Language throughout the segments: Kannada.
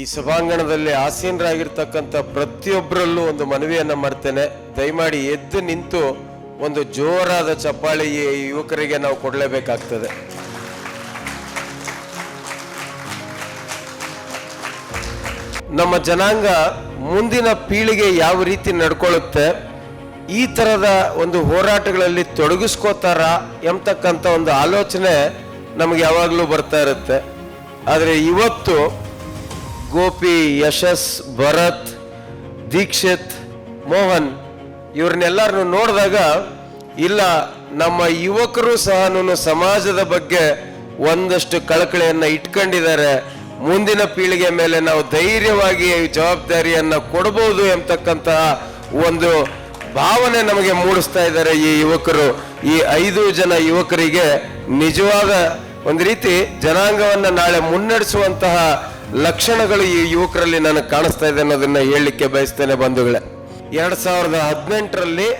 ಈ ಸಭಾಂಗಣದಲ್ಲಿ ಆಸೀನರಾಗಿರ್ತಕ್ಕಂಥ ಪ್ರತಿಯೊಬ್ಬರಲ್ಲೂ ಒಂದು ಮನವಿಯನ್ನು ಮಾಡ್ತೇನೆ. ದಯಮಾಡಿ ಎದ್ದು ನಿಂತು ಒಂದು ಜೋರಾದ ಚಪ್ಪಾಳಿ ಈ ಯುವಕರಿಗೆ ನಾವು ಕೊಡಲೇಬೇಕಾಗ್ತದೆ. ನಮ್ಮ ಜನಾಂಗ ಮುಂದಿನ ಪೀಳಿಗೆ ಯಾವ ರೀತಿ ನಡ್ಕೊಳ್ಳುತ್ತೆ, ಈ ಥರದ ಒಂದು ಹೋರಾಟಗಳಲ್ಲಿ ತೊಡಗಿಸ್ಕೋತಾರ ಎಂಬತಕ್ಕಂಥ ಒಂದು ಆಲೋಚನೆ ನಮಗೆ ಯಾವಾಗಲೂ ಬರ್ತಾ ಇರುತ್ತೆ. ಆದರೆ ಇವತ್ತು ಗೋಪಿ, ಯಶಸ್, ಭರತ್, ದೀಕ್ಷಿತ್, ಮೋಹನ್ ಇವ್ರನ್ನೆಲ್ಲರನ್ನು ನೋಡಿದಾಗ, ಇಲ್ಲ, ನಮ್ಮ ಯುವಕರು ಸಹ ಸಮಾಜದ ಬಗ್ಗೆ ಒಂದಷ್ಟು ಕಳಕಳಿಯನ್ನು ಇಟ್ಕೊಂಡಿದ್ದಾರೆ. ಮುಂದಿನ ಪೀಳಿಗೆ ಮೇಲೆ ನಾವು ಧೈರ್ಯವಾಗಿ ಜವಾಬ್ದಾರಿಯನ್ನು ಕೊಡಬಹುದು ಎಂಬತಕ್ಕಂತಹ ಒಂದು ಭಾವನೆ ನಮಗೆ ಮೂಡಿಸ್ತಾ ಇದ್ದಾರೆ ಈ ಯುವಕರು. ಈ ಐದು ಜನ ಯುವಕರಿಗೆ ನಿಜವಾದ ಒಂದು ರೀತಿ ಜನಾಂಗವನ್ನು ನಾಳೆ ಮುನ್ನಡೆಸುವಂತಹ ಲಕ್ಷಣಗಳು ಈ ಯುವಕರಲ್ಲಿ ನನಗೆ ಕಾಣಿಸ್ತಾ ಇದೆ ಅನ್ನೋದನ್ನ ಹೇಳಲಿಕ್ಕೆ ಬಯಸ್ತೇನೆ ಬಂಧುಗಳೇ. ಎರಡ್ ಸಾವಿರದ ಹದಿನೆಂಟರಲ್ಲಿ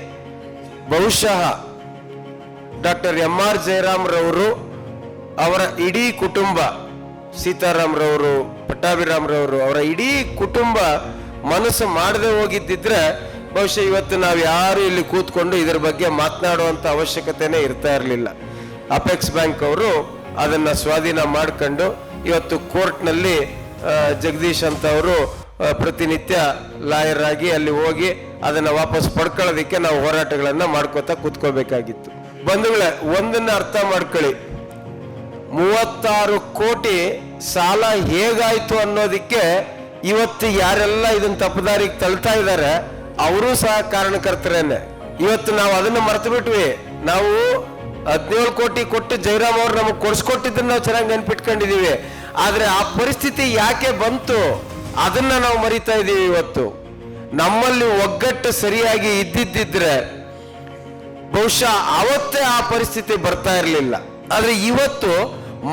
ಬಹುಶಃ ಡಾಕ್ಟರ್ ಎಂ ಆರ್ ಜಯರಾಮ್ರವರು ಅವರ ಇಡೀ ಕುಟುಂಬ, ಸೀತಾರಾಮ್ರವರು, ಪಟ್ಟಾಭಿರಾಮ್ರವರು ಅವರ ಇಡೀ ಕುಟುಂಬ ಮನಸ್ಸು ಮಾಡದೆ ಹೋಗಿದ್ದಿದ್ರೆ ಬಹುಶಃ ಇವತ್ತು ನಾವು ಯಾರು ಇಲ್ಲಿ ಕೂತ್ಕೊಂಡು ಇದರ ಬಗ್ಗೆ ಮಾತನಾಡುವಂತ ಅವಶ್ಯಕತೆನೇ ಇರ್ತಾ ಇರಲಿಲ್ಲ. ಅಪೆಕ್ಸ್ ಬ್ಯಾಂಕ್ ಅವರು ಅದನ್ನ ಸ್ವಾಧೀನ ಮಾಡ್ಕೊಂಡು ಇವತ್ತು ಕೋರ್ಟ್ನಲ್ಲಿ ಜಗದೀಶ್ ಅಂತ ಅವರು ಪ್ರತಿನಿತ್ಯ ಲಾಯರ್ ಆಗಿ ಅಲ್ಲಿ ಹೋಗಿ ಅದನ್ನ ವಾಪಸ್ ಪಡ್ಕೊಳ್ಳೋದಕ್ಕೆ ನಾವು ಹೋರಾಟಗಳನ್ನು ಮಾಡ್ಕೋತಾ ಕೂತ್ಕೋಬೇಕಾಗಿತ್ತು. ಬಂಧುಗಳೇ, ಒಂದನ್ನ ಅರ್ಥ ಮಾಡ್ಕೊಳ್ಳಿ. ಮೂವತ್ತಾರು ಕೋಟಿ ಸಾಲ ಹೇಗಾಯಿತು ಅನ್ನೋದಕ್ಕೆ ಇವತ್ತು ಯಾರೆಲ್ಲ ಇದನ್ನ ತಪ್ಪದಾರಿಗೆ ತಳ್ತಾ ಇದ್ದಾರೆ, ಅವರು ಸಹ ಕಾರಣಕರ್ತರೇನೆ. ಇವತ್ತು ನಾವು ಅದನ್ನ ಮರೆತು ಬಿಟ್ವಿ ನಾವು ಹದಿನೇಳು ಕೋಟಿ ಕೊಟ್ಟು ಜಯರಾಮ್ ಅವ್ರು ನಮಗೆ ಕೊಡಿಸ್ಕೊಟ್ಟಿದ್ದನ್ನು ನಾವು ಚೆನ್ನಾಗಿ ನೆನ್ಪಿಟ್ಕೊಂಡಿದ್ದೀವಿ ಆದರೆ ಆ ಪರಿಸ್ಥಿತಿ ಯಾಕೆ ಬಂತು? ಅದನ್ನು ನಾವು ಮರಿತಾ ಇದ್ದೀವಿ ಇವತ್ತು. ನಮ್ಮಲ್ಲಿ ಒಗ್ಗಟ್ಟು ಸರಿಯಾಗಿ ಇದ್ದಿದ್ದಿದ್ರೆ ಬಹುಶಃ ಅವತ್ತೇ ಆ ಪರಿಸ್ಥಿತಿ ಬರ್ತಾ ಇರಲಿಲ್ಲ. ಆದರೆ ಇವತ್ತು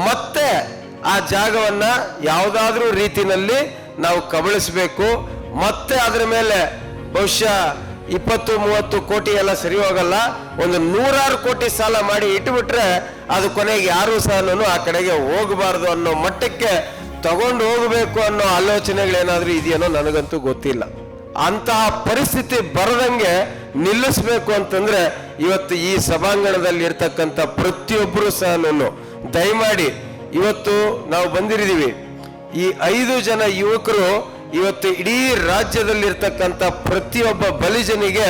ಮತ್ತೆ ಆ ಜಾಗವನ್ನು ಯಾವುದಾದ್ರೂ ರೀತಿಯಲ್ಲಿ ನಾವು ಕಬಳಿಸಬೇಕು. ಮತ್ತೆ ಅದರ ಮೇಲೆ ಬಹುಶಃ ಇಪ್ಪತ್ತು, ಮೂವತ್ತು ಕೋಟಿ ಎಲ್ಲ ಸರಿ ಹೋಗಲ್ಲ. ಒಂದು ನೂರಾರು ಕೋಟಿ ಸಾಲ ಮಾಡಿ ಇಟ್ಟುಬಿಟ್ರೆ ಅದು ಕೊನೆಗೆ ಯಾರೂ ಸಾಲನು ಆ ಕಡೆಗೆ ಹೋಗಬಾರ್ದು ಅನ್ನೋ ಮಟ್ಟಕ್ಕೆ ತಗೊಂಡು ಹೋಗಬೇಕು ಅನ್ನೋ ಆಲೋಚನೆಗಳೇನಾದ್ರೂ ಇದೆಯೇನೋ ನನಗಂತೂ ಗೊತ್ತಿಲ್ಲ. ಅಂತಹ ಪರಿಸ್ಥಿತಿ ಬರದಂಗೆ ನಿಲ್ಲಿಸ್ಬೇಕು ಅಂತಂದ್ರೆ ಇವತ್ತು ಈ ಸಭಾಂಗಣದಲ್ಲಿ ಇರ್ತಕ್ಕಂಥ ಪ್ರತಿಯೊಬ್ಬರು ಸಹ ದಯಮಾಡಿ ಇವತ್ತು ನಾವು ಬಂದಿರಿದೀವಿ ಈ ಐದು ಜನ ಯುವಕರು ಇವತ್ತು ಇಡೀ ರಾಜ್ಯದಲ್ಲಿರ್ತಕ್ಕಂಥ ಪ್ರತಿಯೊಬ್ಬ ಬಲಿಜನಿಗೆ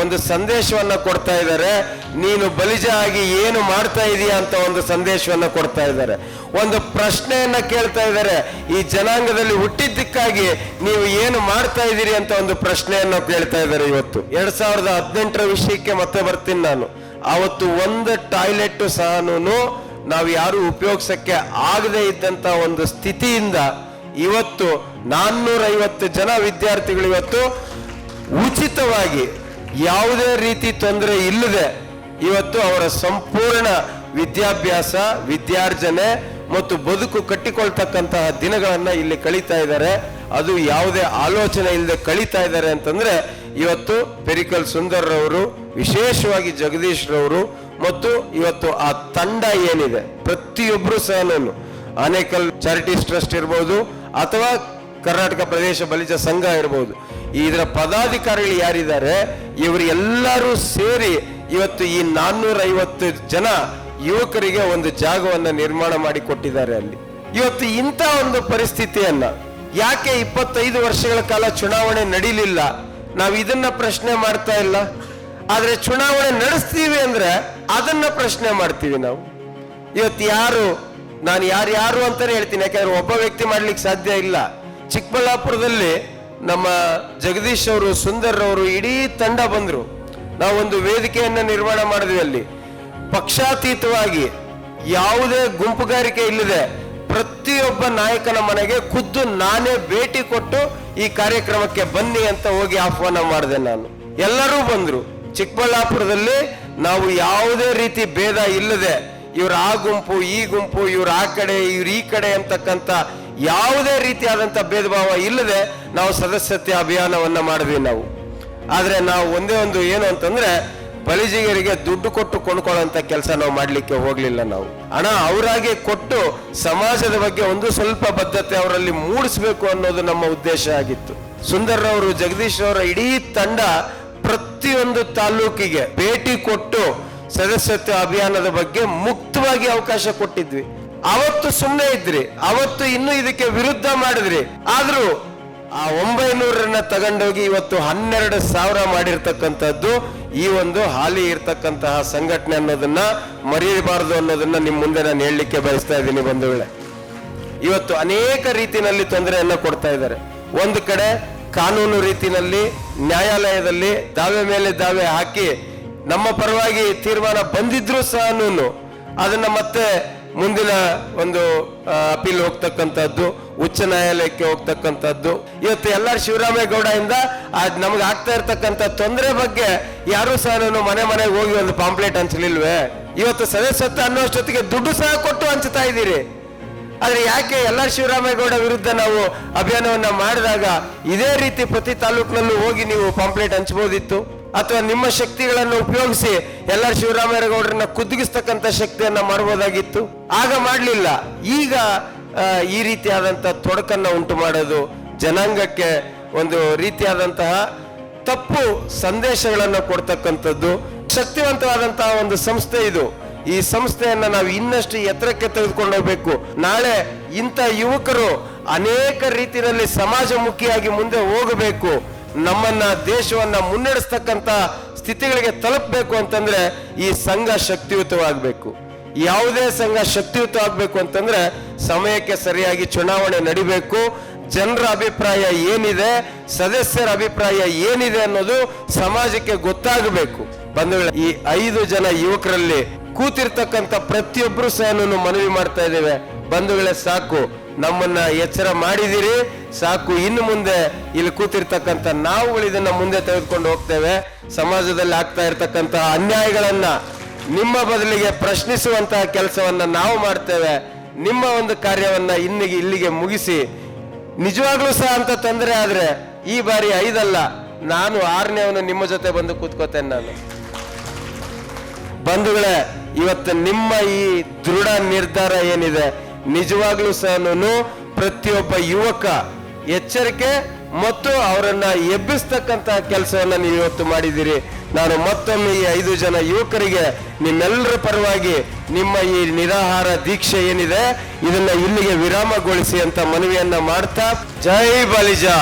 ಒಂದು ಸಂದೇಶವನ್ನು ಕೊಡ್ತಾ ಇದ್ದಾರೆ. ನೀನು ಬಲಿಜ ಆಗಿ ಏನು ಮಾಡ್ತಾ ಇದೀಯಾ ಅಂತ ಒಂದು ಸಂದೇಶವನ್ನು ಕೊಡ್ತಾ ಇದ್ದಾರೆ. ಒಂದು ಪ್ರಶ್ನೆಯನ್ನ ಕೇಳ್ತಾ ಇದ್ದಾರೆ. ಈ ಜನಾಂಗದಲ್ಲಿ ಹುಟ್ಟಿದ್ದಕ್ಕಾಗಿ ನೀವು ಏನು ಮಾಡ್ತಾ ಇದ್ದೀರಿ ಅಂತ ಒಂದು ಪ್ರಶ್ನೆಯನ್ನು ಕೇಳ್ತಾ ಇದ್ದಾರೆ ಇವತ್ತು. ಎರಡ್ ಸಾವಿರದ ಹದಿನೆಂಟರ ವಿಷಯಕ್ಕೆ ಮತ್ತೆ ಬರ್ತೀನಿ ನಾನು. ಅವತ್ತು ಒಂದು ಟಾಯ್ಲೆಟ್ ಸಹ ನಾವು ಯಾರು ಉಪಯೋಗಿಸಕ್ಕೆ ಆಗದೆ ಇದ್ದಂತ ಒಂದು ಸ್ಥಿತಿಯಿಂದ ಇವತ್ತು ನಾನ್ನೂರೈವತ್ತು ಜನ ವಿದ್ಯಾರ್ಥಿಗಳು ಇವತ್ತು ಉಚಿತವಾಗಿ ಯಾವುದೇ ರೀತಿ ತೊಂದರೆ ಇಲ್ಲದೆ ಇವತ್ತು ಅವರ ಸಂಪೂರ್ಣ ವಿದ್ಯಾಭ್ಯಾಸ, ವಿದ್ಯಾರ್ಜನೆ ಮತ್ತು ಬದುಕು ಕಟ್ಟಿಕೊಳ್ತಕ್ಕಂತಹ ದಿನಗಳನ್ನು ಇಲ್ಲಿ ಕಳೀತಾ ಇದ್ದಾರೆ. ಅದು ಯಾವುದೇ ಆಲೋಚನೆ ಇಲ್ಲದೆ ಕಳೀತಾ ಇದ್ದಾರೆ ಅಂತಂದ್ರೆ ಇವತ್ತು ಪೆರಿಕಲ್ ಸುಂದರ್ರವರು ವಿಶೇಷವಾಗಿ ಜಗದೀಶ್ ರವರು ಮತ್ತು ಇವತ್ತು ಆ ತಂಡ ಏನಿದೆ ಪ್ರತಿಯೊಬ್ಬರು ಸಹ ಆನೇಕಲ್ ಚಾರಿಟೀಸ್ ಟ್ರಸ್ಟ್ ಇರ್ಬೋದು ಅಥವಾ ಕರ್ನಾಟಕ ಪ್ರದೇಶ ಬಲಿಜ ಸಂಘ ಇರ್ಬೋದು. ಇದರ ಪದಾಧಿಕಾರಿಗಳು ಯಾರಿದ್ದಾರೆ? ಇವರು ಎಲ್ಲರೂ ಸೇರಿ ಇವತ್ತು ಈ ನಾನ್ನೂರ ಐವತ್ತು ಜನ ಯುವಕರಿಗೆ ಒಂದು ಜಾಗವನ್ನ ನಿರ್ಮಾಣ ಮಾಡಿ ಕೊಟ್ಟಿದ್ದಾರೆ ಅಲ್ಲಿ. ಇವತ್ತು ಇಂಥ ಒಂದು ಪರಿಸ್ಥಿತಿಯನ್ನ ಯಾಕೆ ಇಪ್ಪತ್ತೈದು ವರ್ಷಗಳ ಕಾಲ ಚುನಾವಣೆ ನಡೀಲಿಲ್ಲ? ನಾವು ಇದನ್ನ ಪ್ರಶ್ನೆ ಮಾಡ್ತಾ ಇಲ್ಲ. ಆದ್ರೆ ಚುನಾವಣೆ ನಡೆಸ್ತೀವಿ ಅಂದ್ರೆ ಅದನ್ನ ಪ್ರಶ್ನೆ ಮಾಡ್ತೀವಿ ನಾವು. ಇವತ್ತು ಯಾರು ನಾನು ಯಾರು ಯಾರು ಅಂತಾನೆ ಹೇಳ್ತೀನಿ, ಯಾಕಂದ್ರೆ ಒಬ್ಬ ವ್ಯಕ್ತಿ ಮಾಡ್ಲಿಕ್ಕೆ ಸಾಧ್ಯ ಇಲ್ಲ. ಚಿಕ್ಕಬಳ್ಳಾಪುರದಲ್ಲಿ ನಮ್ಮ ಜಗದೀಶ್ ಅವರು, ಸುಂದರ್ ಅವರು ಇಡೀ ತಂಡ ಬಂದರು. ಒಂದು ವೇದಿಕೆಯನ್ನ ನಿರ್ಮಾಣ ಮಾಡಿದ್ವಿ ಅಲ್ಲಿ. ಪಕ್ಷಾತೀತವಾಗಿ ಯಾವುದೇ ಗುಂಪುಗಾರಿಕೆ ಇಲ್ಲದೆ ಪ್ರತಿಯೊಬ್ಬ ನಾಯಕನ ಮನೆಗೆ ಖುದ್ದು ನಾನೇ ಭೇಟಿ ಕೊಟ್ಟು ಈ ಕಾರ್ಯಕ್ರಮಕ್ಕೆ ಬನ್ನಿ ಅಂತ ಹೋಗಿ ಆಹ್ವಾನ ಮಾಡಿದೆ ನಾನು. ಎಲ್ಲರೂ ಬಂದರು. ಚಿಕ್ಕಬಳ್ಳಾಪುರದಲ್ಲಿ ನಾವು ಯಾವುದೇ ರೀತಿ ಭೇದ ಇಲ್ಲದೆ ಇವ್ರ ಆ ಗುಂಪು, ಈ ಗುಂಪು, ಇವ್ರು ಆ ಕಡೆ, ಇವ್ರು ಈ ಕಡೆ ಅಂತಕ್ಕಂಥ ಯಾವುದೇ ರೀತಿಯಾದಂಥ ಭೇದ ಭಾವ ಇಲ್ಲದೆ ನಾವು ಸದಸ್ಯತೆ ಅಭಿಯಾನವನ್ನ ಮಾಡಿದ್ವಿ ನಾವು. ಆದರೆ ನಾವು ಒಂದೇ ಒಂದು ಏನು ಅಂತಂದ್ರೆ ಬಲಿಜಿಗರಿಗೆ ದುಡ್ಡು ಕೊಟ್ಟು ಕೊಂಡ್ಕೊಳ್ಳೋಂಥ ಕೆಲಸ ನಾವು ಮಾಡಲಿಕ್ಕೆ ಹೋಗಲಿಲ್ಲ ನಾವು. ಹಣ ಅವರಾಗೆ ಕೊಟ್ಟು ಸಮಾಜದ ಬಗ್ಗೆ ಒಂದು ಸ್ವಲ್ಪ ಬದ್ಧತೆ ಅವರಲ್ಲಿ ಮೂಡಿಸಬೇಕು ಅನ್ನೋದು ನಮ್ಮ ಉದ್ದೇಶ ಆಗಿತ್ತು. ಸುಂದರ್ರವರು ಜಗದೀಶ್ ಅವರ ಇಡೀ ತಂಡ ಪ್ರತಿಯೊಂದು ತಾಲೂಕಿಗೆ ಭೇಟಿ ಕೊಟ್ಟು ಸದಸ್ಯತ್ವ ಅಭಿಯಾನದ ಬಗ್ಗೆ ಮುಕ್ತವಾಗಿ ಅವಕಾಶ ಕೊಟ್ಟಿದ್ವಿ. ಅವತ್ತು ಸುಮ್ಮನೆ ಇದ್ರಿ, ಅವತ್ತು ಇನ್ನು ಇದಕ್ಕೆ ವಿರುದ್ಧ ಮಾಡಿದ್ರಿ. ಆದ್ರೂ ಆ ಒಂಬೈನೂರನ್ನ ತಗೊಂಡೋಗಿ ಇವತ್ತು ಹನ್ನೆರಡು ಸಾವಿರ ಮಾಡಿರ್ತಕ್ಕಂಥದ್ದು ಈ ಒಂದು ಹಾಲಿ ಇರ್ತಕ್ಕಂತಹ ಸಂಘಟನೆ ಅನ್ನೋದನ್ನ ಮರೆಯಬಾರದು ಅನ್ನೋದನ್ನ ನಿಮ್ ಮುಂದೆ ನಾನು ಹೇಳಲಿಕ್ಕೆ ಬಯಸ್ತಾ ಇದ್ದೀನಿ ಬಂಧುಗಳೇ. ಇವತ್ತು ಅನೇಕ ರೀತಿಯಲ್ಲಿ ತೊಂದರೆಯನ್ನು ಕೊಡ್ತಾ ಇದ್ದಾರೆ. ಒಂದು ಕಡೆ ಕಾನೂನು ರೀತಿಯಲ್ಲಿ, ನ್ಯಾಯಾಲಯದಲ್ಲಿ ದಾವೆ ಮೇಲೆ ದಾವೆ ಹಾಕಿ ನಮ್ಮ ಪರವಾಗಿ ತೀರ್ಮಾನ ಬಂದಿದ್ರು ಸಹ ಅದನ್ನ ಮತ್ತೆ ಮುಂದಿನ ಒಂದು ಅಪೀಲ್ ಹೋಗ್ತಕ್ಕಂಥದ್ದು, ಉಚ್ಚ ನ್ಯಾಯಾಲಯಕ್ಕೆ ಹೋಗ್ತಕ್ಕಂಥದ್ದು. ಇವತ್ತು ಎಲ್ಲರ ಶಿವರಾಮೇಗೌಡ ಇಂದ ಅದ್ ನಮ್ಗೆ ಆಗ್ತಾ ಇರ್ತಕ್ಕಂಥ ತೊಂದರೆ ಬಗ್ಗೆ ಯಾರು ಸಹ ಮನೆ ಮನೆಗೆ ಹೋಗಿ ಒಂದು ಪಾಂಪ್ಲೆಟ್ ಹಂಚಲಿಲ್ವೇ? ಇವತ್ತು ಸದಸ್ಯತ್ವ ಅನ್ನೋಷ್ಟೊತ್ತಿಗೆ ದುಡ್ಡು ಸಹ ಕೊಟ್ಟು ಹಂಚ್ತಾ ಇದ್ದೀರಿ. ಆದರೆ ಯಾಕೆ ಎಲ್ಲ ಶಿವರಾಮೇಗೌಡ ವಿರುದ್ಧ ನಾವು ಅಭಿಯಾನವನ್ನ ಮಾಡಿದಾಗ ಇದೇ ರೀತಿ ಪ್ರತಿ ತಾಲೂಕಿನಲ್ಲೂ ಹೋಗಿ ನೀವು ಪಾಂಪ್ಲೆಟ್ ಹಂಚಬಹುದಿತ್ತು ಅಥವಾ ನಿಮ್ಮ ಶಕ್ತಿಗಳನ್ನು ಉಪಯೋಗಿಸಿ ಎಲ್ಲ ಶಿವರಾಮೇಗೌಡರನ್ನ ಕುದುಗಿಸ್ತಕ್ಕಂಥ ಶಕ್ತಿಯನ್ನ ಮಾಡಬಹುದಾಗಿತ್ತು ಆಗ ಮಾಡಲಿಲ್ಲ. ಈಗ ಈ ರೀತಿಯಾದಂತಹ ತೊಡಕನ್ನು ಉಂಟು ಮಾಡೋದು ಜನಾಂಗಕ್ಕೆ ಒಂದು ರೀತಿಯಾದಂತಹ ತಪ್ಪು ಸಂದೇಶಗಳನ್ನು ಕೊಡ್ತಕ್ಕಂಥದ್ದು. ಶಕ್ತಿವಂತವಾದಂತಹ ಒಂದು ಸಂಸ್ಥೆ ಇದು. ಈ ಸಂಸ್ಥೆಯನ್ನ ನಾವು ಇನ್ನಷ್ಟು ಎತ್ತರಕ್ಕೆ ತೆಗೆದುಕೊಂಡು ಹೋಗ್ಬೇಕು. ನಾಳೆ ಇಂಥ ಯುವಕರು ಅನೇಕ ರೀತಿಯಲ್ಲಿ ಸಮಾಜಮುಖಿಯಾಗಿ ಮುಂದೆ ಹೋಗಬೇಕು. ನಮ್ಮನ್ನ ದೇಶವನ್ನ ಮುನ್ನಡೆಸ್ತಕ್ಕಂತ ಸ್ಥಿತಿಗಳಿಗೆ ತಲುಪಬೇಕು ಅಂತಂದ್ರೆ ಈ ಸಂಘ ಶಕ್ತಿಯುತವಾಗಬೇಕು. ಯಾವುದೇ ಸಂಘ ಶಕ್ತಿಯುತ ಆಗ್ಬೇಕು ಅಂತಂದ್ರೆ ಸಮಯಕ್ಕೆ ಸರಿಯಾಗಿ ಚುನಾವಣೆ ನಡಿಬೇಕು. ಜನರ ಅಭಿಪ್ರಾಯ ಏನಿದೆ, ಸದಸ್ಯರ ಅಭಿಪ್ರಾಯ ಏನಿದೆ ಅನ್ನೋದು ಸಮಾಜಕ್ಕೆ ಗೊತ್ತಾಗಬೇಕು. ಬಂಧುಗಳ, ಈ ಐದು ಜನ ಯುವಕರಲ್ಲಿ ಕೂತಿರ್ತಕ್ಕಂಥ ಪ್ರತಿಯೊಬ್ಬರು ಸಹ ಮನವಿ ಮಾಡ್ತಾ ಇದ್ದೇವೆ. ಬಂಧುಗಳೇ, ಸಾಕು. ನಮ್ಮನ್ನ ಎಚ್ಚರ ಮಾಡಿದಿರಿ. ಸಾಕು, ಇನ್ನು ಮುಂದೆ ಇಲ್ಲಿ ಕೂತಿರ್ತಕ್ಕಂಥ ನಾವುಗಳು ಇದನ್ನ ಮುಂದೆ ತೆಗೆದುಕೊಂಡು ಹೋಗ್ತೇವೆ. ಸಮಾಜದಲ್ಲಿ ಆಗ್ತಾ ಇರ್ತಕ್ಕಂಥ ಅನ್ಯಾಯಗಳನ್ನ ನಿಮ್ಮ ಬದಲಿಗೆ ಪ್ರಶ್ನಿಸುವಂತಹ ಕೆಲಸವನ್ನ ನಾವು ಮಾಡ್ತೇವೆ. ನಿಮ್ಮ ಒಂದು ಕಾರ್ಯವನ್ನ ಇನ್ನಿಗೆ ಇಲ್ಲಿಗೆ ಮುಗಿಸಿ. ನಿಜವಾಗ್ಲೂ ಸಹ ಅಂತ ತೊಂದರೆ ಆದ್ರೆ ಈ ಬಾರಿ ಐದಲ್ಲ, ನಾನು ಆರನೇವನು ನಿಮ್ಮ ಜೊತೆ ಬಂದು ಕೂತ್ಕೋತೇನೆ ನಾನು. ಬಂಧುಗಳೇ, ಇವತ್ತು ನಿಮ್ಮ ಈ ದೃಢ ನಿರ್ಧಾರ ಏನಿದೆ? ನಿಜವಾಗ್ಲೂ ಸಹ ಪ್ರತಿಯೊಬ್ಬ ಯುವಕ ಎಚ್ಚರಿಕೆ ಮತ್ತು ಅವರನ್ನ ಎಬ್ಬಿಸ್ತಕ್ಕಂತಹ ಕೆಲಸವನ್ನ ನೀವು ಇವತ್ತು ಮಾಡಿದ್ದೀರಿ. ನಾನು ಮತ್ತೊಮ್ಮೆ ಈ ಐದು ಜನ ಯುವಕರಿಗೆ ನಿಮ್ಮೆಲ್ಲರ ಪರವಾಗಿ ನಿಮ್ಮ ಈ ನಿರಾಹಾರ ದೀಕ್ಷೆ ಏನಿದೆ, ಇದನ್ನ ಇಲ್ಲಿಗೆ ವಿರಾಮಗೊಳಿಸಿ ಅಂತ ಮನವಿಯನ್ನ ಮಾಡ್ತಾ, ಜೈ ಬಲಿಜಾ!